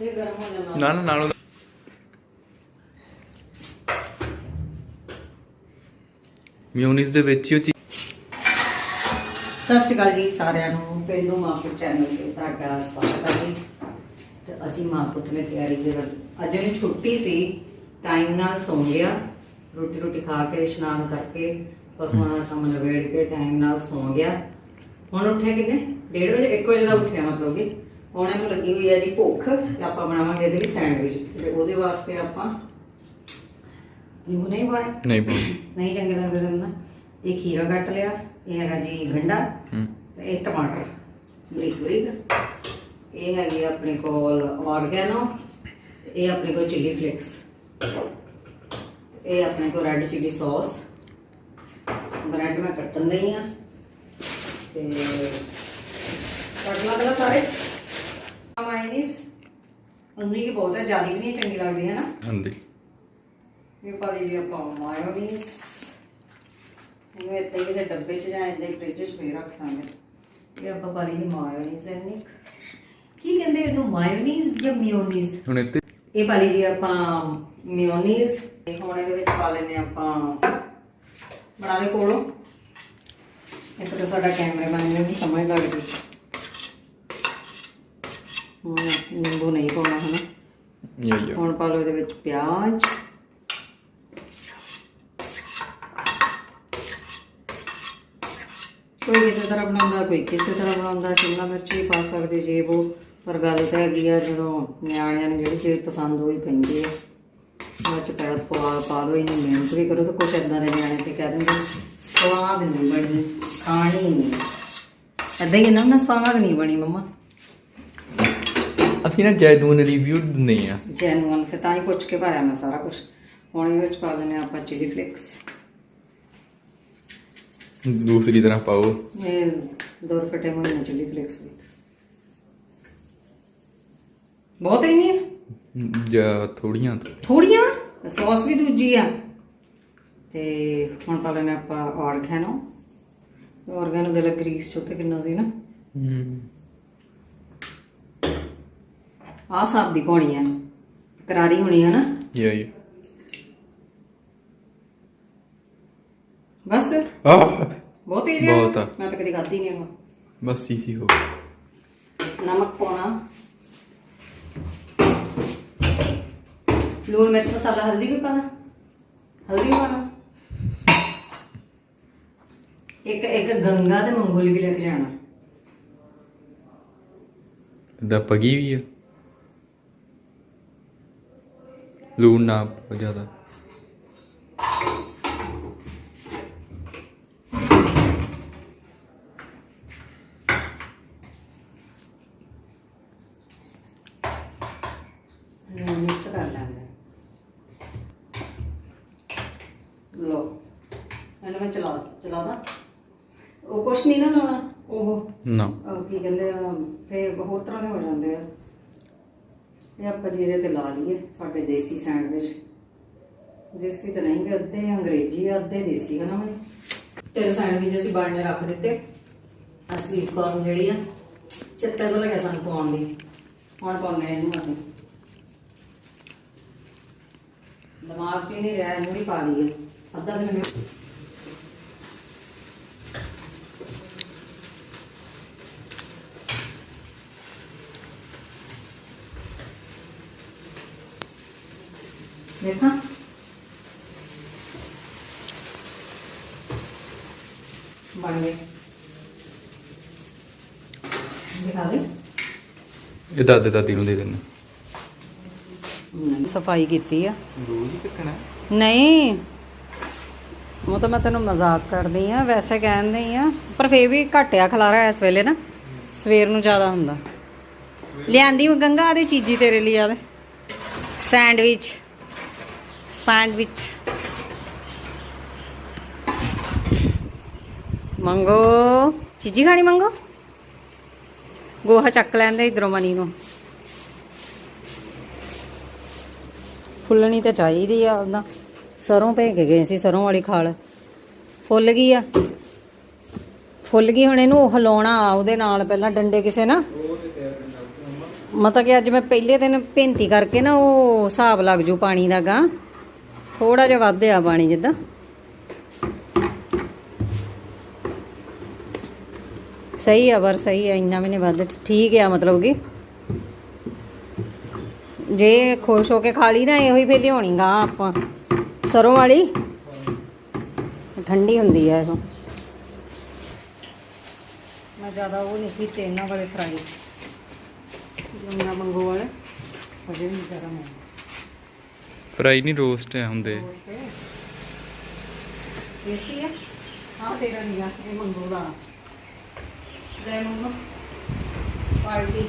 ਇਹ ਗਰਮ ਹੋ ਜਾਂਦਾ। ਨਾ ਨਾ ਨਾਲੋਂ ਮਿਊਨਿਸ ਦੇ ਵਿੱਚ ਹੀ ਉਹ ਚੀਜ਼ ਸਤਿ ਸ਼੍ਰੀ ਅਕਾਲ ਜੀ ਸਾਰਿਆਂ ਨੂੰ। ਪਿੰਡੂ ਮਾਪੁਰ ਚੈਨਲ ਤੇ ਤੁਹਾਡਾ ਸਵਾਗਤ ਹੈ ਜੀ। ਤੇ ਅਸੀਂ ਮਾਪੁਰ ਨੇ ਤਿਆਰੀ ਕਰ ਅੱਜ ਉਹਨੂੰ ਛੁੱਟੀ ਸੀ ਟਾਈਮ ਨਾਲ ਸੌਂ ਗਿਆ। ਰੋਟੀ ਰੋਟੀ ਖਾ ਕੇ ਇਸ਼ਨਾਨ ਕਰਕੇ ਪਸ਼ੂਆਂ ਦਾ ਕੰਮ ਨਵੇੜ ਕੇ ਟਾਈਮ ਨਾਲ ਸੌਂ ਗਿਆ। ਹੁਣ ਉੱਠਿਆ ਕਿੰਨੇ? 1:30 ਵਜੇ? 1 ਵਜੇ ਦਾ ਉੱਠਿਆ ਮਤਲਬ ਕਿ? ਹੁਣ ਇਹਨੂੰ ਲੱਗੀ ਹੋਈ ਹੈ ਜੀ ਭੁੱਖ ਤੇ ਆਪਾਂ ਬਣਾਵਾਂਗੇ ਇਹਦੇ ਲਈ ਸੈਂਡਵਿਚ ਤੇ ਉਹਦੇ ਵਾਸਤੇ ਆਪਾਂ ਨਿੰਬੂ ਨਹੀਂ ਪਾਣੇ ਨਹੀਂ ਪਾਉਣੀ। ਨਹੀਂ ਚੰਗੇ ਲੱਗਦੇ ਤੈਨੂੰ ਨਾ। ਇਹ ਖੀਰਾ ਕੱਟ ਲਿਆ ਇਹ ਹੈਗਾ ਜੀ ਗੰਡਾ ਹੂੰ। ਤੇ ਇਹ ਟਮਾਟਰ ਬਰੀਕ ਬਰੀਕ। ਇਹ ਹੈਗੀ ਆਪਣੇ ਕੋਲ ਆਰਗੈਨੋ ਇਹ ਆਪਣੇ ਕੋਲ ਚਿੱਲੀ ਫਲੇਕਸ ਇਹ ਆਪਣੇ ਕੋਲ ਰੈੱਡ ਚਿੱਲੀ ਸੌਸ ਬ੍ਰੈਡ ਮੈਂ ਕੱਟਣ ਦਈ ਆ। ਤੇ ਕੱਟ ਲਾ ਪਹਿਲਾਂ ਸਾਰੇ। ਉਨੀ ਬਹੁਤ ਹੈ ਜ਼ਿਆਦਾ ਵੀ ਨਹੀਂ ਚੰਗੀ ਲੱਗਦੀ ਹੈ ਨਾ? ਹਾਂਜੀ। ਇਹ ਪਾ ਲਈ ਜੀ ਆਪਾਂ ਮਾਇਓਨੀਜ਼ ਇਹਨੂੰ ਇੱਥੇ ਕਿਸੇ ਡੱਬੇ 'ਚ ਜਾਂ ਹੀ ਫ੍ਰਿਜ 'ਚ ਪੇ ਰੱਖਾਂਗੇ। ਇਹ ਆਪਾਂ ਪਾ ਲਈ ਜੀ ਮਾਇਓਨੀਜ਼ ਇੰਨੀ ਕੀ ਕਹਿੰਦੇ ਇਹਨੂੰ? ਮਾਇਓਨੀਜ਼ ਜਾਂ ਮਿਓਨੀਜ਼ ਹੁਣ ਇੱਥੇ ਇਹ ਪਾ ਲਈ ਜੀ ਆਪਾਂ ਮਿਓਨੀਜ਼ ਤੇ ਹੁਣ ਇਹਦੇ ਵਿੱਚ ਪਾ ਲੈਨੇ ਆਪਾਂ ਬਣਾ ਲੈ ਕੋਲੋਂ। ਇੱਕ ਤਾਂ ਸਾਡਾ ਕੈਮਰਾਮੈਨ ਨੂੰ ਵੀ ਸਮਝ ਲੱਗਦੀ ਹੁਣ ਨਿੰਬੂ ਨਹੀਂ ਪਾਉਣਾ ਹਨਾ। ਯਾ ਯਾ ਹੁਣ ਪਾ ਲਓ ਇਹਦੇ ਵਿੱਚ ਪਿਆਜ਼। ਕੋਈ ਕਿਸੇ ਤਰ੍ਹਾਂ ਬਣਾਉਂਦਾ ਕੋਈ ਕਿਸੇ ਤਰ੍ਹਾਂ ਬਣਾਉਂਦਾ ਸ਼ਿਮਲਾ ਮਿਰਚ ਵੀ ਪਾ ਸਕਦੇ ਜੇ ਉਹ। ਪਰ ਗੱਲ ਤਾਂ ਹੈਗੀ ਆ ਜਦੋਂ ਨਿਆਣਿਆਂ ਨੂੰ ਜਿਹੜੀ ਚੀਜ਼ ਪਸੰਦ ਹੋਈ ਪੈਂਦੀ ਆ ਉਹ ਚ ਪੈ ਪਾ ਪਾ ਦੋ ਇਹਨੂੰ ਮਿਹਨਤ ਵੀ ਕਰੋ ਤਾਂ ਕੁਛ ਏਦਾਂ ਦੇ ਨਿਆਣੇ ਤੇ ਕਹਿ ਦਿੰਦੇ ਸਵਾਦ ਨਹੀਂ ਬਣੀ ਖਾਣੀ ਨਹੀਂ। ਏਦਾਂ ਹੀ ਨਾਲ ਸਵਾਦ ਨਹੀਂ ਬਣੀ ਮੰਮਾ। ਅਸੀਂ ਨਾ ਜੈਨੂਨ ਰਿਵਿਊ ਦਿੰਦੇ ਆ। ਜੈਨੂਅਨ ਫਿਰ ਤਾਂ ਹੀ ਪੁੱਛ ਕੇ ਪਾਇਆ ਮੈਂ ਸਾਰਾ ਕੁਝ ਹੁਣ ਇਹਦੇ ਵਿੱਚ ਪਾ ਹਾਂ ਆਪਾਂ ਚਿਲੀ ਫਲੇਕਸ ਦੂਸਰੀ ਤਰ੍ਹਾਂ ਪਾਓ। ਇਹ ਦੋ ਰੁਪਏ ਹੋਏ ਨੇ ਚਿਲੀ ਫਲੇਕਸ ਵੀ ਬਹੁਤ ਹੀ ਨਹੀਂ ਜਾਂ ਥੋੜੀਆਂ ਥੋੜੀਆਂ ਸੌਸ ਵੀ ਦੂਜੀ ਆ। ਤੇ ਹੁਣ ਪਾ ਲੈਣੇ ਆਪਾਂ ਆਰਗੈਨੋ ਆਰਗੈਨੋ ਦੇ ਲੱਗ ਗਰੀਸ ਚੋਤੇ ਕਿੰਨਾ ਸੀ ਨਾ? ਹੂੰ। ਆਹ ਸਾਬ ਦੀ ਪਾਉਣੀ ਆ। ਕਰਾਰੀ ਹੋਣੀ ਹੈ ਨਾ। ਯਾ ਯਾ। ਬਸ। ਆਹ। ਬਹੁਤ ਹੀ ਬਹੁਤ ਆ। ਮੈਂ ਤਾਂ ਕਦੀ ਖਾਧੀ ਨਹੀਂ ਹੈਗਾ ਬਸ ਇਸੀ ਹੋ ਨਮਕ ਪਾਉਣਾ। ਲੂਣ ਮਿਰਚ ਮਸਾਲਾ ਹਲਦੀ ਵੀ ਪਾਣਾ ਹਲਦੀ ਵੀ ਪਾਣਾ ਇੱਕ ਇੱਕ ਗੰਗਾ ਤੇ ਮੰਗੋਲੀ ਵੀ ਲੈ ਕੇ ਜਾਣਾ। ਦਾ ਪਗੀ ਵੀ ਆ। ਲੂਣ ਨਾ ਪਾਓ ਜ਼ਿਆਦਾ ਮਿਕਸ ਕਰ ਲੈਂਦੇ ਲੋ ਇਹਨੂੰ ਮੈਂ ਚਲਾ ਚਲਾਦਾ ਉਹ ਕੁਛ ਨਹੀਂ ਨਾ ਲਾਉਣਾ? ਉਹ। ਨਾ। ਉਹ ਕੀ ਕਹਿੰਦੇ ਆ ਤੇ ਹੋਰ ਤਰ੍ਹਾਂ ਦੇ ਹੋ ਜਾਂਦੇ ਆ। ਇਹ ਆਪਾਂ ਜੀ ਇਹਦੇ ਤੇ ਲਾ ਲਈਏ ਸਾਡੇ ਦੇਸੀ ਸੈਂਡਵਿਚ। ਦੇਸੀ ਤਾਂ ਨਹੀਂ ਗੇ, ਅੱਧੇ ਅੰਗਰੇਜ਼ੀ ਆ, ਅੱਧੇ ਦੇਸੀ ਹੈ ਨਾ ਮੈਂ ਤੇ ਸੈਂਡਵਿਚ ਅਸੀਂ ਬਣਨੇ ਰੱਖ ਦਿੱਤੇ। ਆ ਸਵੀਟ ਕਾਰਨ ਜਿਹੜੀ ਆ ਚਿੱਤੇ ਤੋਂ ਲੱਗਿਆ ਸਾਨੂੰ ਪਾਉਣ ਦੀ। ਹੁਣ ਪਾਉਂਦੇ ਆ ਇਹਨੂੰ ਅਸੀਂ। ਦਿਮਾਗ 'ਚ ਹੀ ਨਹੀਂ ਰਿਹਾ, ਇਹਨੂੰ ਵੀ ਪਾ ਲਈਏ। ਅੱਧਾ ਦਿਨ ਦੇਖਾਂ ਬਣ ਗਏ ਦਿਖਾ ਦੇ ਇਹ ਦਾਦੇ ਦਾਦੀ ਨੂੰ ਦੇ ਦੇਣਾ ਸਫ਼ਾਈ ਕੀਤੀ ਆ ਰੋਜ਼ ਹੀ ਕੱਟਣਾ ਨਹੀਂ ਉਹ ਤਾਂ ਮੈਂ ਤੈਨੂੰ ਮਜ਼ਾਕ ਕਰਦੀ ਆ ਵੈਸੇ ਕਹਿੰਦੀ ਆ ਪਰ ਫੇਰ ਵੀ ਘਟਿਆ ਖਲਾਰਾ ਇਸ ਵੇਲੇ ਨਾ ਸਵੇਰ ਨੂੰ ਜ਼ਿਆਦਾ ਹੁੰਦਾ। ਲਿਆਂਦੀ ਮੈਂ ਗੰਗਾ ਆਦੇ ਚੀਜੀ ਤੇਰੇ ਲਈ ਆਦੇ ਸੈਂਡਵਿਚ। ਸੈਂਡਵਿਚ। ਮੰਗੋ। ਚੀਜੀ ਖਾਣੀ ਮੰਗੋ? ਗੋਹਾ ਚੱਕ ਲੈਂਦੇ ਇਧਰੋਂ ਮਨੀ ਨੂੰ। ਫੁੱਲਣੀ ਤਾਂ ਚਾਹੀਦੀ ਆ ਉਹਦਾ ਸਰੋਂ ਭੇ ਗਏ ਸੀ ਸਰੋਂ ਵਾਲੀ ਖਾਲ। ਫੁੱਲ ਗਈ ਆ? ਫੁੱਲ ਗਈ, ਹੁਣ ਇਹਨੂੰ ਹਿਲਾਉਣਾ ਆ ਉਹਦੇ ਨਾਲ ਪਹਿਲਾਂ ਡੰਡੇ ਕਿਸੇ ਨਾ। ਮਤਲਬ ਕਿ ਅੱਜ ਮੈਂ ਪਹਿਲੇ ਦਿਨ ਭੇਂਤੀ ਕਰਕੇ ਨਾ ਉਹ ਹਿਸਾਬ ਲੱਗ ਜੂ ਪਾਣੀ ਦਾ ਗਾ ਥੋੜਾ ਜਿਹਾ ਵੱਧ ਆ ਪਾਣੀ ਜਿੱਦਾਂ। ਸਹੀ ਆ, ਪਰ ਸਹੀ ਆ, ਇੰਨਾ ਵੀ ਨਹੀਂ ਵੱਧ, ਠੀਕ ਆ ਮਤਲਬ ਕਿ। ਜੇ ਖੁਸ਼ ਹੋ ਕੇ ਖਾ ਲਈ ਨਾ, ਇਹੋ ਹੀ ਫੇਰ ਲਿਆਉਣੀ ਗਾ ਆਪਾਂ। ਸਰੋਂ ਵਾਲੀ? ਠੰਡੀ ਹੁੰਦੀ ਆ ਇਹ। ਮੈਂ ਜ਼ਿਆਦਾ ਉਹ ਨਹੀਂ ਕੀਤੇ ਇਹਨਾਂ ਵਾਲੇ ਫਰਾਈ ਜੰਨਾ ਮੰਗੋ ਵਾਲੇ ਅਜੇ ਵੀ ਗਰਮ ਹੈ ਫਰਾਈ ਨਹੀਂ ਰੋਸਟ ਹੈ ਹੁੰਦੇ। ਦੇਸੀ ਹੈ? ਹਾਂ ਤੇਰਾ ਨਹੀਂ ਆ ਇਹ ਮੰਗੋ ਦਾ। ਲੈ ਮੰਗੋ। ਪਾਰਟੀ।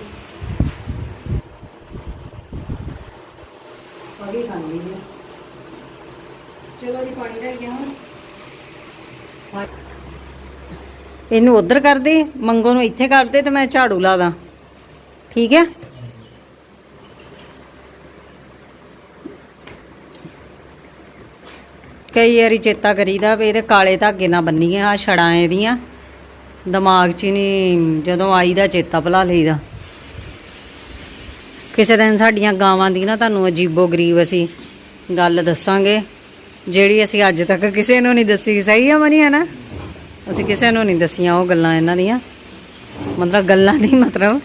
ਅਗੇ ਖਾਂਦੀ ਹੈ ਚਲੋ ਜੀ ਪਾਣੀ ਲੈ ਗਿਆ ਹੁਣ ਇਹਨੂੰ ਉਧਰ ਕਰ ਦੇ ਮੰਗੋ ਨੂੰ ਇੱਥੇ ਕਰ ਦੇ ਤੇ ਮੈਂ ਝਾੜੂ ਲਾ ਦਾਂ। ਠੀਕ ਹੈ? ਕਈ ਵਾਰੀ ਚੇਤਾ ਕਰੀਦਾ ਵੀ ਇਹਦੇ ਕਾਲੇ ਧਾਗੇ ਨਾਲ ਬੰਨੀਆਂ ਆ ਛੜਾਂ ਇਹਦੀਆਂ। ਦਿਮਾਗ 'ਚ ਹੀ ਨਹੀਂ ਜਦੋਂ ਆਈਦਾ ਚੇਤਾ ਭੁਲਾ ਲਈਦਾ। ਕਿਸੇ ਦਿਨ ਸਾਡੀਆਂ ਗਾਵਾਂ ਦੀ ਨਾ ਤੁਹਾਨੂੰ ਅਜੀਬੋ ਗਰੀਬ ਅਸੀਂ ਗੱਲ ਦੱਸਾਂਗੇ, ਜਿਹੜੀ ਅਸੀਂ ਅੱਜ ਤੱਕ ਕਿਸੇ ਨੂੰ ਨਹੀਂ ਦੱਸੀ। ਸਹੀ ਆ ਮਨੀ, ਹੈ ਨਾ? ਅਸੀਂ ਕਿਸੇ ਨੂੰ ਨਹੀਂ ਦੱਸੀਆਂ ਉਹ ਗੱਲਾਂ ਇਹਨਾਂ ਦੀਆਂ। ਮਤਲਬ ਗੱਲਾਂ ਨਹੀਂ, ਮਤਲਬ।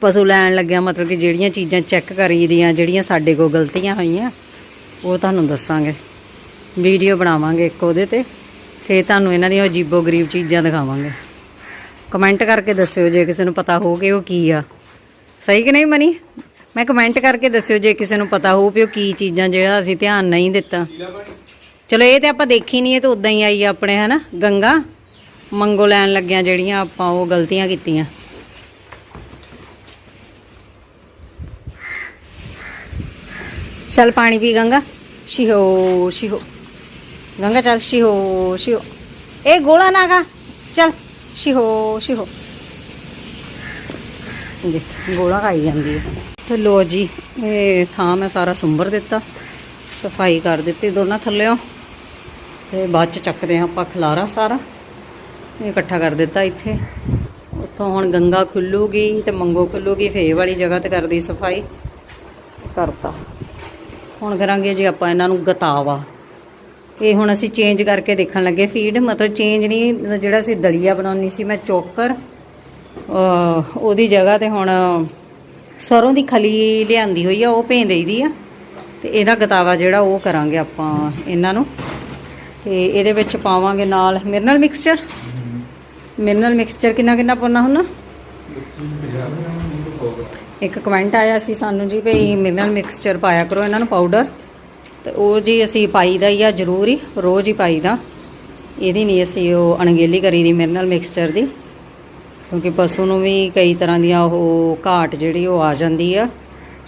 ਪਸ਼ੂ ਲੈਣ ਲੱਗਿਆ ਮਤਲਬ ਕਿ ਜਿਹੜੀਆਂ ਚੀਜ਼ਾਂ ਚੈੱਕ ਕਰੀਦੀਆਂ, ਜਿਹੜੀਆਂ ਸਾਡੇ ਕੋਲ ਗਲਤੀਆਂ ਹੋਈਆਂ। ਉਹ ਤੁਹਾਨੂੰ ਦੱਸਾਂਗੇ। ਵੀਡੀਓ ਬਣਾਵਾਂਗੇ ਇੱਕ ਉਹਦੇ ਤੇ, ਫੇਰ ਤੁਹਾਨੂੰ ਇਹਨਾਂ ਦੀਆਂ ਅਜੀਬੋ ਗਰੀਬ ਚੀਜ਼ਾਂ ਦਿਖਾਵਾਂਗੇ। ਕਮੈਂਟ ਕਰਕੇ ਦੱਸਿਓ ਜੇ ਕਿਸੇ ਨੂੰ ਪਤਾ ਹੋ ਕਿ ਉਹ ਕੀ ਆ। ਸਹੀ ਕਿ ਨਹੀਂ ਮਨੀ? ਮੈਂ ਕਮੈਂਟ ਕਰਕੇ ਦੱਸਿਓ ਜੇ ਕਿਸੇ ਨੂੰ ਪਤਾ ਹੋ ਵੀ ਉਹ ਕੀ ਚੀਜ਼ਾਂ ਜਿਹੜਾ ਅਸੀਂ ਧਿਆਨ ਨਹੀਂ ਦਿੱਤਾ। ਚਲੋ ਇਹ ਤੇ ਆਪਾਂ ਦੇਖੀ ਨਹੀਂ, ਇਹ ਤਾਂ ਉਦਾਂ ਹੀ ਆਈ ਆ ਆਪਣੇ, ਹਨਾ? ਗੰਗਾ ਮੰਗੋ ਲੈਣ ਲੱਗਿਆ ਜਿਹੜੀਆਂ ਆਪਾਂ ਉਹ ਗਲਤੀਆਂ ਕੀਤੀਆਂ। ਚੱਲ ਪਾਣੀ ਪੀ ਗੰਗਾ। ਸ਼ਿਹੋ ਸ਼ਿਹੋ। ਗੰਗਾ ਚੱਲ, ਸ਼ਿਹੋ ਸ਼ਿਹੋ। ਇਹ ਗੋਲਾ ਨਾਗਾ। ਚੱਲ, ਸ਼ਿਹੋ ਸ਼ਿਹੋ। ਦੇ ਗੋਲਾ ਖਾਈ ਜਾਂਦੀ ਹੈ। ਤੇ ਲੋ ਜੀ, ਇਹ ਥਾਂ ਮੈਂ ਸਾਰਾ ਸੁੰਬਰ ਦਿੱਤਾ। ਸਫ਼ਾਈ ਕਰ ਦਿੱਤੀ ਦੋਨਾਂ ਥੱਲਿਓਂ। ਤੇ ਬਾਅਦ ਚ ਚੱਕਦੇ ਹਾਂ ਆਪਾਂ ਖਲਾਰਾ ਸਾਰਾ। ਇਹ ਇਕੱਠਾ ਕਰ ਦਿੱਤਾ ਇੱਥੇ। ਉੱਥੋਂ ਹੁਣ ਗੰਗਾ ਖੁੱਲੂਗੀ ਤੇ ਮੰਗੋ ਖੁੱਲੂਗੀ ਫੇ ਵਾਲੀ ਜਗ੍ਹਾ ਤੇ ਕਰਦੀ ਸਫ਼ਾਈ। ਕਰਤਾ। ਹੁਣ ਕਰਾਂਗੇ ਜੀ ਆਪਾਂ ਇਹਨਾਂ ਨੂੰ ਗਤਾਵਾ। ਇਹ ਹੁਣ ਅਸੀਂ ਚੇਂਜ ਕਰਕੇ ਦੇਖਣ ਲੱਗੇ ਫੀਡ ਮਤਲਬ ਚੇਂਜ ਨਹੀਂ ਜਿਹੜਾ ਅਸੀਂ ਦਲੀਆ ਬਣਾਉਣੀ ਸੀ ਮੈਂ ਚੋਕਰ ਉਹਦੀ ਜਗ੍ਹਾ ਤੇ ਹੁਣ ਸਰੋਂ ਦੀ ਖਲੀ ਲਿਆਂਦੀ ਹੋਈ ਆ ਉਹ ਭੇਂ ਦੇਈਦੀ ਆ। ਤੇ ਇਹਦਾ ਗਤਾਵਾ ਜਿਹੜਾ ਉਹ ਕਰਾਂਗੇ ਆਪਾਂ ਇਹਨਾਂ ਨੂੰ। ਤੇ ਇਹਦੇ ਵਿੱਚ ਪਾਵਾਂਗੇ ਨਾਲ ਮਿਨਰਲ ਮਿਕਸਚਰ ਮਿਨਰਲ ਮਿਕਸਚਰ ਕਿੰਨਾ ਕਿੰਨਾ ਪਾਉਣਾ ਹੁੰਦਾ? ਇੱਕ ਕਮੈਂਟ ਆਇਆ ਸੀ ਸਾਨੂੰ ਜੀ ਭਈ ਮਿਨਰਲ ਮਿਕਸਚਰ ਪਾਇਆ ਕਰੋ ਇਹਨਾਂ ਨੂੰ ਪਾਊਡਰ। ਤੇ ਉਹ ਜੀ ਅਸੀਂ ਪਾਈਦਾ ਹੀ ਆ ਜ਼ਰੂਰ ਹੀ ਰੋਜ਼ ਹੀ ਪਾਈਦਾ ਇਹਦੀ ਨਹੀਂ ਅਸੀਂ ਉਹ ਅਣਗੇਲੀ ਕਰੀ ਦੀ ਮਿਨਰਲ ਮਿਕਸਚਰ ਦੀ। ਕਿਉਂਕਿ ਪਸ਼ੂ ਨੂੰ ਵੀ ਕਈ ਤਰ੍ਹਾਂ ਦੀਆਂ ਉਹ ਘਾਟ ਜਿਹੜੀ ਉਹ ਆ ਜਾਂਦੀ ਆ।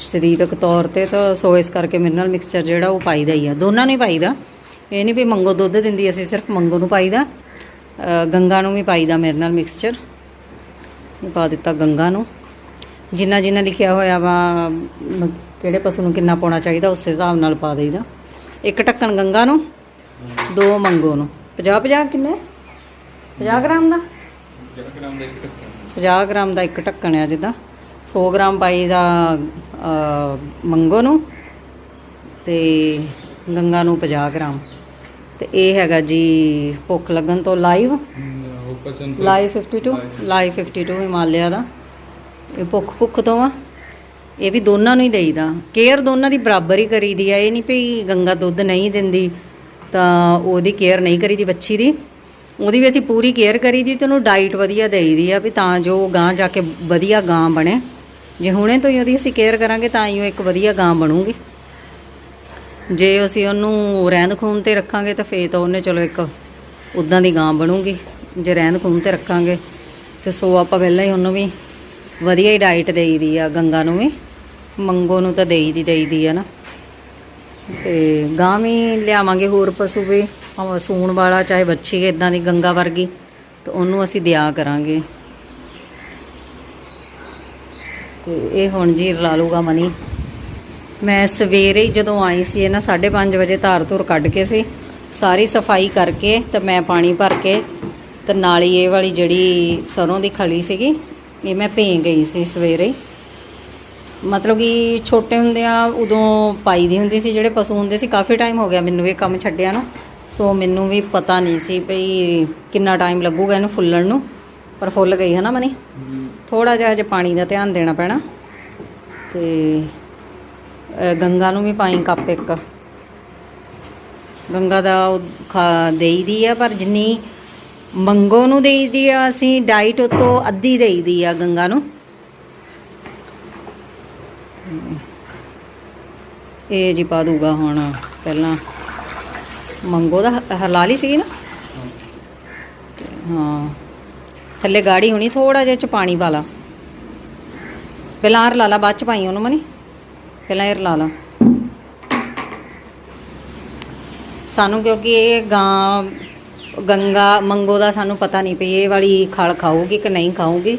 ਸਰੀਰਕ ਤੌਰ ਤੇ ਤਾਂ ਸੋ ਇਸ ਕਰਕੇ ਮਿਨਰਲ ਮਿਕਸਚਰ ਜਿਹੜਾ ਉਹ ਪਾਈਦਾ ਹੀ ਆ। ਦੋਨਾਂ ਨੂੰ ਹੀ ਪਾਈਦਾ ਇਹ ਨਹੀਂ ਵੀ ਮੰਗੋ ਦੁੱਧ ਦਿੰਦੀ ਅਸੀਂ ਸਿਰਫ ਮੰਗੋ ਨੂੰ ਪਾਈਦਾ ਅ, ਗੰਗਾ ਨੂੰ ਵੀ ਪਾਈਦਾ ਮਿਨਰਲ ਮਿਕਸਚਰ। ਇਹ ਪਾ ਦਿੱਤਾ ਗੰਗਾ ਨੂੰ। ਜਿੰਨਾ ਜਿੰਨਾ ਲਿਖਿਆ ਹੋਇਆ ਵਾ ਕਿਹੜੇ ਪਸ਼ੂ ਨੂੰ ਕਿੰਨਾ ਪਾਉਣਾ ਚਾਹੀਦਾ ਉਸ ਹਿਸਾਬ ਨਾਲ ਪਾ ਦੇਈਦਾ। ਇੱਕ ਢੱਕਣ ਗੰਗਾ ਨੂੰ ਦੋ ਮੰਗੋ ਨੂੰ। 50 50 ਕਿੰਨੇ? 50 ਗ੍ਰਾਮ ਦਾ? 50 ਗ੍ਰਾਮ ਦਾ ਇੱਕ ਢੱਕਣ ਆ ਜਿੱਦਾਂ। 100 ਗ੍ਰਾਮ ਪਾਈ ਦਾ ਮੰਗੋ ਨੂੰ ਤੇ ਗੰਗਾ ਨੂੰ 50 ਗ੍ਰਾਮ। ਤੇ ਇਹ ਹੈਗਾ ਜੀ ਭੁੱਖ ਲੱਗਣ ਤੋਂ ਲਾਈਵ ਲਾਈਵ 52 ਲਾਈਵ 52 ਹਿਮਾਲਿਆ ਦਾ। ਇਹ ਭੁੱਖ ਭੁੱਖ ਤੋਂ ਆ। ਇਹ ਵੀ ਦੋਨਾਂ ਨੂੰ ਹੀ ਦੇਈਦਾ। ਕੇਅਰ ਦੋਨਾਂ ਦੀ ਬਰਾਬਰ ਹੀ ਕਰੀਦੀ ਆ। ਇਹ ਨਹੀਂ ਵੀ ਗੰਗਾ ਦੁੱਧ ਨਹੀਂ ਦਿੰਦੀ, ਤਾਂ ਉਹਦੀ ਕੇਅਰ ਨਹੀਂ ਕਰੀਦੀ ਬੱਚੀ ਦੀ। ਉਹਦੀ ਵੀ ਅਸੀਂ ਪੂਰੀ ਕੇਅਰ ਕਰੀਦੀ ਤੇ ਉਹਨੂੰ ਡਾਈਟ ਵਧੀਆ ਦੇਈਦੀ ਆ ਵੀ ਤਾਂ ਜੋ ਗਾਂ ਜਾ ਕੇ ਵਧੀਆ ਗਾਂ ਬਣੇ। ਜੇ ਹੁਣੇ ਤੋਂ ਹੀ ਉਹਦੀ ਅਸੀਂ ਕੇਅਰ ਕਰਾਂਗੇ ਤਾਂ ਹੀ ਉਹ ਇੱਕ ਵਧੀਆ ਗਾਂ ਬਣੂਗੀ। ਜੇ ਅਸੀਂ ਉਹਨੂੰ ਰਹਿੰਦ ਖੂਨ ਤੇ ਰੱਖਾਂਗੇ ਤਾਂ ਫੇਰ ਤਾਂ ਉਹਨੇ ਚਲੋ ਇੱਕ ਉਦਾਂ ਦੀ ਗਾਂ ਬਣੂਗੀ। ਜੇ ਰਹਿੰਦ ਖੂਨ ਤੇ ਰੱਖਾਂਗੇ ਤੇ ਸੋ ਆਪਾਂ ਪਹਿਲਾਂ ਹੀ ਉਹਨੂੰ ਵੀ ਵਧੀਆ ਹੀ ਡਾਈਟ ਦੇਈਦੀ ਆ ਗੰਗਾ ਨੂੰ ਵੀ। ਮੰਗੋ ਨੂੰ ਤਾਂ ਦੇਈਦੀ ਦੇਈਦੀ ਆ ਨਾ। ਤੇ ਗਾਂ ਵੀ ਲਿਆਵਾਂਗੇ ਹੋਰ ਪਸ਼ੂ ਵੀ, ਭਾਵੇਂ ਸੂਣ ਵਾਲਾ ਚਾਹੇ ਬੱਚੀ ਇਦਾਂ ਦੀ ਗੰਗਾ ਵਰਗੀ, ਤਾਂ ਉਹਨੂੰ ਅਸੀਂ ਦਿਆ ਕਰਾਂਗੇ। ਤੇ ਇਹ ਹੁਣ ਜੀ ਲਾ ਲੂਗਾ ਮਨੀ। ਮੈਂ ਸਵੇਰੇ ਹੀ ਜਦੋਂ ਆਈ ਸੀ ਇਹ ਨਾ 5:30 ਵਜੇ ਧਾਰ ਧੁਰ ਕੱਢ ਕੇ ਸੀ, ਸਾਰੀ ਸਫ਼ਾਈ ਕਰਕੇ ਤੇ ਮੈਂ ਪਾਣੀ ਭਰ ਕੇ, ਤੇ ਹੀ ਇਹ ਵਾਲੀ ਜਿਹੜੀ ਸਰੋਂ ਦੀ ਖਲੀ ਸੀਗੀ ਇਹ ਮੈਂ ਭੇ ਗਈ ਸੀ ਸਵੇਰੇ। ਮਤਲਬ ਕਿ ਛੋਟੇ ਹੁੰਦਿਆਂ ਉਦੋਂ ਪਾਈ ਦੀ ਹੁੰਦੀ ਸੀ, ਜਿਹੜੇ ਪਸ਼ੂ ਹੁੰਦੇ ਸੀ, ਕਾਫੀ ਟਾਈਮ ਹੋ ਗਿਆ ਮੈਨੂੰ ਇਹ ਕੰਮ ਛੱਡਿਆ ਨੂੰ। ਸੋ ਮੈਨੂੰ ਵੀ ਪਤਾ ਨਹੀਂ ਸੀ ਭਈ ਕਿੰਨਾ ਟਾਈਮ ਲੱਗੂਗਾ ਇਹਨੂੰ ਫੁੱਲਣ ਨੂੰ, ਪਰ ਫੁੱਲ ਗਈ ਹੈ ਨਾ ਮਨੀ? ਥੋੜਾ ਜਿਹਾ ਹਜੇ ਪਾਣੀ ਦਾ ਧਿਆਨ ਦੇਣਾ ਪੈਣਾ। ਤੇ ਗੰਗਾ ਨੂੰ ਵੀ ਪਾਈ ਕੱਪ ਇੱਕ। ਗੰਗਾ ਦਾ ਉਹ ਖਾ ਦੇਈਦੀ ਆ, ਪਰ ਜਿੰਨੀ ਮੰਗੋ ਨੂੰ ਦੇਈ ਦੀ ਆ, ਅਸੀਂ ਡਾਈਟ ਉਤੋਂ ਅੱਧੀ ਦੇਈ ਦੀ ਆ ਗੰਗਾ ਨੂੰ। ਇਹ ਜੀ ਪਾ ਦੂਗਾ ਹੁਣ ਪਹਿਲਾਂ। ਮੰਗੋ ਦਾ ਹ- ਹਲਾਲੀ ਸੀ ਨਾ? ਹਾਂ। ਥੱਲੇ ਗਾੜੀ ਹੋਣੀ ਥੋੜਾ ਜਿਹਾ ਚ ਪਾਣੀ ਪਾ ਲਾ। ਪਹਿਲਾਂ ਆਰ ਲਾ ਲਾ, ਬਾਅਦ ਚ ਪਾਈ ਉਹਨੂੰ ਮਨੀ। ਪਹਿਲਾਂ ਇਹ ਲਾ ਲਾ। ਸਾਨੂੰ ਕਿਉਂਕਿ ਇਹ ਗਾਂ ਗੰਗਾ ਮੰਗੋ ਦਾ ਸਾਨੂੰ ਪਤਾ ਨਹੀਂ ਪਈ ਇਹ ਵਾਲੀ ਖਲ ਖਾਊਗੀ ਕਿ ਨਹੀਂ ਖਾਊਗੀ।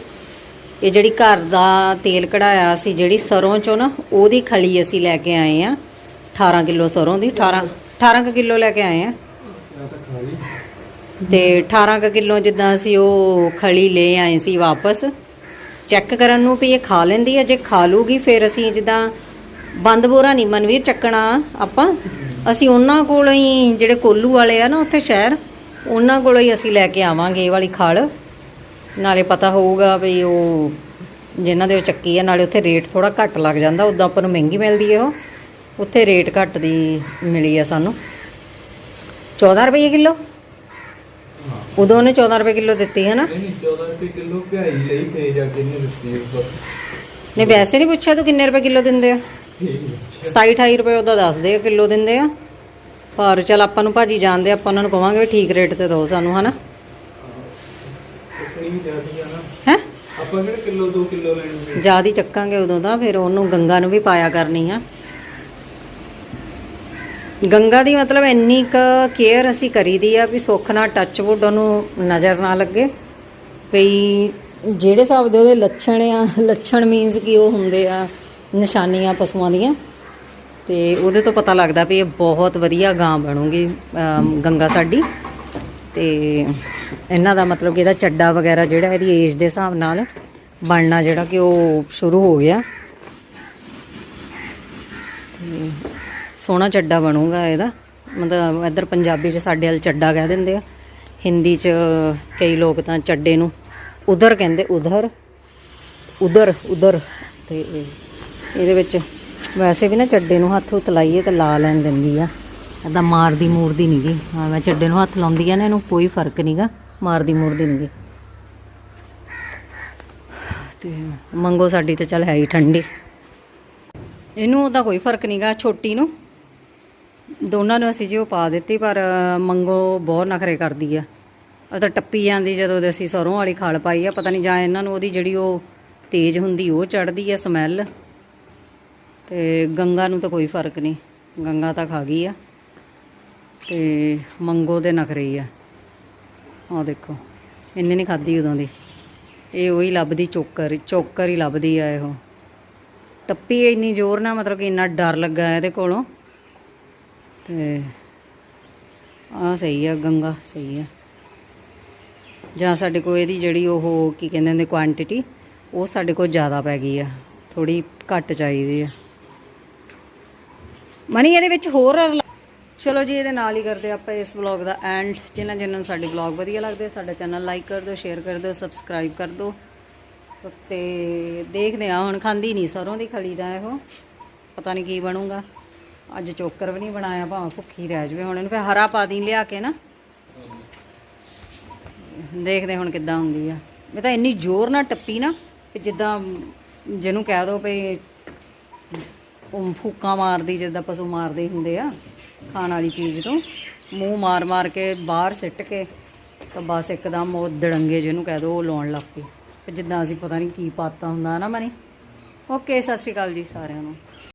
ਇਹ ਜਿਹੜੀ ਘਰ ਦਾ ਤੇਲ ਕਢਾਇਆ ਸੀ ਜਿਹੜੀ ਸਰੋਂ ਚੋਂ ਨਾ ਉਹਦੀ ਖਲੀ ਅਸੀਂ ਲੈ ਕੇ ਆਏ ਆ। 18 ਕਿਲੋ ਸਰੋਂ ਦੀ 18 18 ਕਿਲੋ ਲੈ ਕੇ ਆਏ ਆ। ਤੇ 18 ਕਿਲੋ ਜਿੱਦਾਂ ਅਸੀਂ ਉਹ ਖਲੀ ਲੈ ਆਏ ਸੀ ਵਾਪਸ। ਚੈੱਕ ਕਰਨ ਨੂੰ ਵੀ ਇਹ ਖਾ ਲੈਂਦੀ ਹੈ ਜੇ ਖਾ ਲੂਗੀ ਫਿਰ ਅਸੀਂ ਜਿੱਦਾਂ ਬੰਦ ਬੋਰਾ ਨਹੀਂ ਮਨਵੀਰ ਚੱਕਣਾ ਆਪਾਂ। ਅਸੀਂ ਉਹਨਾਂ ਕੋਲੋਂ ਹੀ ਜਿਹੜੇ ਕੋਲੂ ਵਾਲੇ ਆ ਨਾ ਉੱਥੇ ਸ਼ਹਿਰ ਉਹਨਾਂ ਕੋਲੋਂ ਹੀ ਅਸੀਂ ਲੈ ਕੇ ਆਵਾਂਗੇ ਇਹ ਵਾਲੀ ਖਲ। ਨਾਲੇ ਪਤਾ ਹੋਊਗਾ ਵੀ ਉਹ ਜਿਨ੍ਹਾਂ ਦੇ ਉਹ ਚੱਕੀ ਆ ਨਾਲੇ ਉੱਥੇ ਰੇਟ ਥੋੜਾ ਘੱਟ ਲੱਗ ਜਾਂਦਾ ਉਦਾਂ ਆਪਾਂ ਨੂੰ ਮਹਿੰਗੀ ਮਿਲਦੀ ਹੈ ਉਹ। ਉੱਥੇ ਰੇਟ ਘੱਟ ਦੀ ਮਿਲੀ ਆ ਸਾਨੂੰ। 14 ਰੁਪਏ ਕਿਲੋ? ਉਦੋਂ ਉਹਨੇ 14 ਰੁਪਏ ਕਿਲੋ ਦਿੱਤੀ ਹੈ ਨਾ? ਨਹੀਂ 14 ਰੁਪਏ ਕਿਲੋ ਭਿਆਈ ਲਈ ਫੇ ਜਾ ਕੇ ਇਹਨੇ ਦਿੱਤੀ ਉੱਪਰ। ਨਹੀਂ ਵੈਸੇ ਨਹੀਂ ਪੁੱਛਿਆ ਤੂੰ ਕਿੰਨੇ ਰੁਪਏ ਕਿਲੋ ਦਿੰਦੇ ਆ? 27 28 ਰੁਪਏ ਉਹਦਾ ਦੱਸਦੇ ਆ ਕਿਲੋ ਦਿੰਦੇ ਆ। ਪਰ ਚਲ ਆਪਾਂ ਨੂੰ ਭਾਜੀ ਜਾਣਦੇ ਆਪਾਂ ਉਹਨਾਂ ਨੂੰ ਕਵਾਂਗੇ ਵੀ ਠੀਕ ਰੇਟ ਤੇ ਦਿਓ ਸਾਨੂੰ ਹਨਾ? ਕਿੰਨੀ ਜ਼ਿਆਦੀ ਆ ਨਾ। ਹੈ? ਆਪਾਂ ਕਿਹੜਾ ਕਿਲੋ 2 ਕਿਲੋ ਲੈਣੀ ਜ਼ਿਆਦਾ ਚੱਕਾਂਗੇ ਉਦੋਂ ਦਾ ਫਿਰ ਉਹਨੂੰ ਗੰਗਾ ਨੂੰ ਵੀ ਪਾਇਆ ਕਰਨੀ ਆ। ਗੰਗਾ ਦੀ ਮਤਲਬ ਇੰਨੀ ਕ ਕੇਅਰ ਅਸੀਂ ਕਰੀਦੀ ਆ ਵੀ ਸੁੱਖ ਨਾਲ ਟੱਚ ਵੁੱਡ ਉਹਨੂੰ ਨਜ਼ਰ ਨਾ ਲੱਗੇ। ਵੀ ਜਿਹੜੇ ਹਿਸਾਬ ਦੇ ਉਹਦੇ ਲੱਛਣ ਆ ਲੱਛਣ ਮੀਨਸ ਕਿ ਉਹ ਹੁੰਦੇ ਆ ਨਿਸ਼ਾਨੀਆਂ ਪਸ਼ੂਆਂ ਦੀਆਂ। ਤੇ ਉਹਦੇ ਤੋਂ ਪਤਾ ਲੱਗਦਾ ਵੀ ਇਹ ਬਹੁਤ ਵਧੀਆ ਗਾਂ ਬਣੂਗੀ ਗੰਗਾ ਸਾਡੀ। ਤੇ ਇਹਨਾਂ ਦਾ ਮਤਲਬ ਕਿ ਇਹਦਾ ਚੱਡਾ ਵਗੈਰਾ ਜਿਹੜਾ ਇਹਦੀ ਏਜ ਦੇ ਹਿਸਾਬ ਨਾਲ ਬਣਨਾ ਜਿਹੜਾ ਕਿ ਉਹ ਸ਼ੁਰੂ ਹੋ ਗਿਆ। ਤੇ ਸੋਹਣਾ ਚੱਡਾ ਬਣੂਗਾ ਇਹਦਾ। ਮਤਲਬ ਇੱਧਰ ਪੰਜਾਬੀ 'ਚ ਸਾਡੇ ਵੱਲ ਚੱਡਾ ਕਹਿ ਦਿੰਦੇ ਆ। ਹਿੰਦੀ 'ਚ ਕਈ ਲੋਕ ਤਾਂ ਚੱਡੇ ਨੂੰ ਉਧਰ ਕਹਿੰਦੇ ਉਧਰ ਉਧਰ ਉਧਰ। ਤੇ ਇਹਦੇ ਵਿੱਚ ਵੈਸੇ ਵੀ ਨਾ ਚੱਡੇ ਨੂੰ ਹੱਥ ਹੁੱਥ ਲਾਈਏ ਤਾਂ ਲਾ ਲੈਣ ਦਿੰਦੀ ਆ। ਏਦਾਂ ਮਾਰਦੀ ਮੂਰਦੀ ਨਹੀਂਗੀ ਹਾਂ, ਮੈਂ ਚੱਡੇ ਨੂੰ ਹੱਥ ਲਾਉਂਦੀ ਆ ਨਾ, ਇਹਨੂੰ ਕੋਈ ਫ਼ਰਕ ਨਹੀਂਗਾ ਮਾਰਦੀ ਮੂਰਦੀ ਨਹੀਂ ਨਹੀਂਗੀ ਤੇ ਮੰਗੋ ਸਾਡੀ ਤੇ ਚੱਲ ਹੈ ਹੀ ਠੰਡੀ। ਇਹਨੂੰ ਉਹਦਾ ਕੋਈ ਫ਼ਰਕ ਨਹੀਂਗਾ ਛੋਟੀ ਨੂੰ। ਦੋਨਾਂ ਨੂੰ ਅਸੀਂ ਜੀ ਉਹ ਪਾ ਦਿੱਤੀ, ਪਰ ਮੰਗੋ ਬਹੁਤ ਨਖਰੇ ਕਰਦੀ ਆ। ਉਹ ਤਾਂ ਟੱਪੀ ਜਾਂਦੀ ਜਦੋਂ ਦੇ ਅਸੀਂ ਸਰੋਂ ਵਾਲੀ ਖਾਲ ਪਾਈ ਆ, ਪਤਾ ਨਹੀਂ ਜਾਂ ਇਹਨਾਂ ਨੂੰ ਉਹਦੀ ਜਿਹੜੀ ਉਹ ਤੇਜ਼ ਹੁੰਦੀ, ਉਹ ਚੜਦੀ ਆ, ਸਮੈਲ। ਤੇ ਗੰਗਾ ਨੂੰ ਤਾਂ ਕੋਈ ਫ਼ਰਕ ਨਹੀਂ। ਗੰਗਾ ਤਾਂ ਖਾ ਗਈ ਆ ਤੇ ਮੰਗੋ ਦੇ ਨਖਰੇ ਹੀ ਆ। ਆਹ ਦੇਖੋ, ਇੰਨੇ ਨਹੀਂ ਖਾਦੀ ਉਦੋਂ ਦੀ। ਇਹ ਉਹੀ ਲੱਭਦੀ, ਚੋਕਰ ਚੋਕਰ ਹੀ ਲੱਭਦੀ ਆ ਇਹੋ। ਟੱਪੀ ਇੰਨੀ ਜ਼ੋਰ ਨਾਲ, ਮਤਲਬ ਕਿ ਇੰਨਾ ਡਰ ਲੱਗਾ ਇਹਦੇ ਕੋਲੋਂ। ਤੇ ਆ ਸਹੀ ਆ, ਗੰਗਾ ਸਹੀ ਆ। ਜਾਂ ਸਾਡੇ ਕੋਲ ਇਹਦੀ ਜਿਹੜੀ ਉਹ ਕੀ ਕਹਿੰਦੇ ਨੇ ਕੁਆਂਟੀਟੀ ਉਹ ਸਾਡੇ ਕੋਲ ਜ਼ਿਆਦਾ ਪੈ ਗਈ ਆ। ਥੋੜੀ ਘੱਟ ਚਾਹੀਦੀ ਆ। ਮਨੀ, ਇਹਦੇ ਵਿੱਚ ਹੋਰ ਚਲੋ ਜੀ, ਇਹਦੇ ਨਾਲ ਹੀ ਕਰਦੇ ਆਪਾਂ ਇਸ ਵਲੌਗ ਦਾ ਐਂਡ ਜਿਨ੍ਹਾਂ ਜਿਨ੍ਹਾਂ ਨੂੰ ਸਾਡੇ ਵਲੌਗ ਵਧੀਆ ਲੱਗਦੇ ਸਾਡਾ ਚੈਨਲ ਲਾਈਕ ਕਰ ਦਿਓ ਸ਼ੇਅਰ ਕਰ ਦਿਓ ਸਬਸਕ੍ਰਾਈਬ ਕਰ ਦਿਓ। ਤੇ ਦੇਖਦੇ ਆ ਹੁਣ ਖਾਂਦੀ ਨਹੀਂ ਸਰੋਂ ਦੀ ਖਲੀ ਦਾ ਇਹੋ। ਪਤਾ ਨਹੀਂ ਕੀ ਬਣੂਗਾ। ਅੱਜ ਚੋਕਰ ਵੀ ਨਹੀਂ ਬਣਾਇਆ, ਭਾਵੇਂ ਭੁੱਖੀ ਰਹਿ ਜਵੇ। ਹੁਣ ਇਹਨੂੰ ਫਿਰ ਹਰਾ ਪਾ ਦੀ, ਲਿਆ ਕੇ ਨਾ। ਦੇਖਦੇ ਹੁਣ ਕਿੱਦਾਂ ਹੁੰਦੀ ਆ। ਮੈਂ ਤਾਂ ਇੰਨੀ ਜ਼ੋਰ ਨਾਲ ਟੱਪੀ ਨਾ, ਕਿ ਜਿੱਦਾਂ ਜਿਹਨੂੰ ਕਹਿ ਦੋ ਵੀ ਫੂਕਾਂ ਮਾਰਦੀ, ਜਿੱਦਾਂ ਪਸ਼ੂ ਮਾਰਦੇ ਹੁੰਦੇ ਆ, ਖਾਣ ਵਾਲੀ ਚੀਜ਼ ਤੋਂ। ਮੂੰਹ ਮਾਰ ਮਾਰ ਕੇ ਬਾਹਰ ਸਿੱਟ ਕੇ, ਤਾਂ ਬਸ ਇੱਕਦਮ ਉਹ ਦੜੰਗੇ ਜਿਹਨੂੰ ਕਹਿ ਦੋ, ਉਹ ਲਾਉਣ ਲੱਗ ਪਈ ਤੇ ਜਿੱਦਾਂ ਅਸੀਂ ਪਤਾ ਨਹੀਂ ਕੀ ਪਾਤਾ ਹੁੰਦਾ ਨਾ ਮਨੀ। ਓਕੇ ਸਤਿ ਸ਼੍ਰੀ ਅਕਾਲ ਜੀ ਸਾਰਿਆਂ ਨੂੰ।